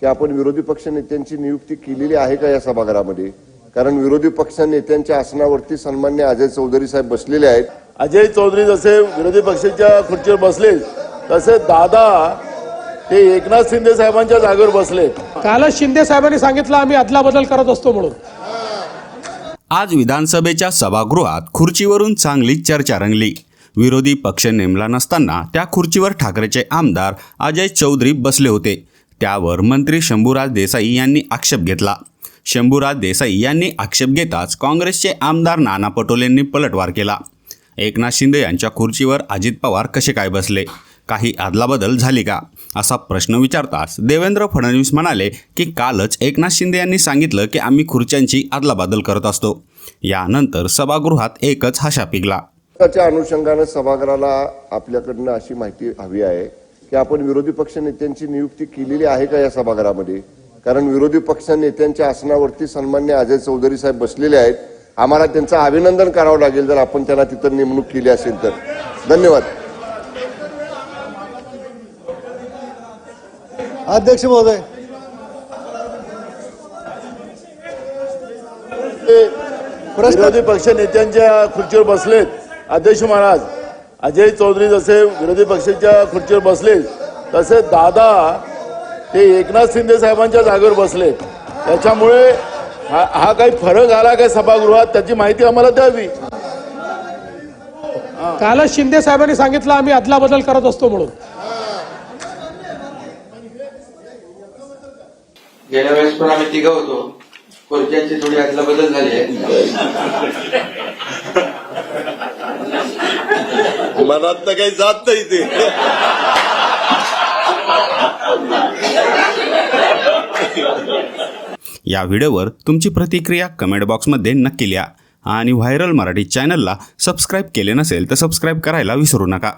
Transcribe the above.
की आपण विरोधी पक्ष नेत्यांची नियुक्ती केलेली आहे का या सभागृहामध्ये? कारण विरोधी पक्ष नेत्यांच्या आसनावरती सन्मान्य अजय चौधरी साहेब बसलेले आहेत. अजय चौधरी जसे विरोधी पक्षाच्या खुर्चीवर बसले तसे दादा हे एकनाथ शिंदे साहेबांच्या जागेवर बसले. कालच शिंदे साहेबांनी सांगितलं आम्ही अदला बदल करत असतो म्हणून. आज विधानसभेच्या सभागृहात खुर्चीवरून चांगलीच चर्चा रंगली. विरोधी पक्ष नेमला नसताना त्या खुर्चीवर ठाकरेचे आमदार अजय चौधरी बसले होते. त्यावर मंत्री शंभूराज देसाई यांनी आक्षेप घेतला. शंभूराज देसाई यांनी आक्षेप घेताच काँग्रेसचे आमदार नाना पटोलेंनी पलटवार केला. एकनाथ शिंदे यांच्या खुर्चीवर अजित पवार कसे काय बसले? काही आदलाबदल झाली का? असा प्रश्न विचारताच देवेंद्र फडणवीस म्हणाले की कालच एकनाथ शिंदे यांनी सांगितलं की आम्ही खुर्च्यांची आदलाबदल करत असतो. यानंतर सभागृहात एकच हशा पिकला त्याच्या अनुषंगाने सभागृहाला आपल्याकडनं अशी माहिती हवी आहे. की आपण विरोधी पक्ष नेत्यांची नियुक्ती केलेली आहे का या सभागृहामध्ये? कारण विरोधी पक्ष नेत्यांच्या आसनावरती सन्मान्य अजय चौधरी साहेब बसलेले आहेत. आम्हाला त्यांचं अभिनंदन करावं लागेल जर आपण त्यांना तिथं नेमणूक केली असेल तर. धन्यवाद. अध्यक्ष महोदय. विरोधी पक्ष नेत्यांच्या खुर्चीवर बसलेत. अध्यक्ष महाराज. अजय चौधरी जसे विरोधी पक्षाच्या खुर्चीवर बसले तसे दादा हे एकनाथ शिंदे साहेबांच्या जागेवर बसले. त्याच्यामुळे हा हा काही फरक आला काय सभागृहात? त्याची माहिती आम्हाला द्यावी. कालच शिंदे साहेबांनी सांगितलं आम्ही अदला बदल करत असतो म्हणून. गेल्या वेळेस पण आम्ही तिघं होतो. खुर्च्यांची थोडी आदला बदल झाली आहे. मनात तर काही जात नाही ते. या व्हिडिओवर तुमची प्रतिक्रिया कमेंट बॉक्समध्ये नक्की लिहा. आणि व्हायरल मराठी चॅनलला सबस्क्राईब केले नसेल तर सबस्क्राईब करायला विसरू नका.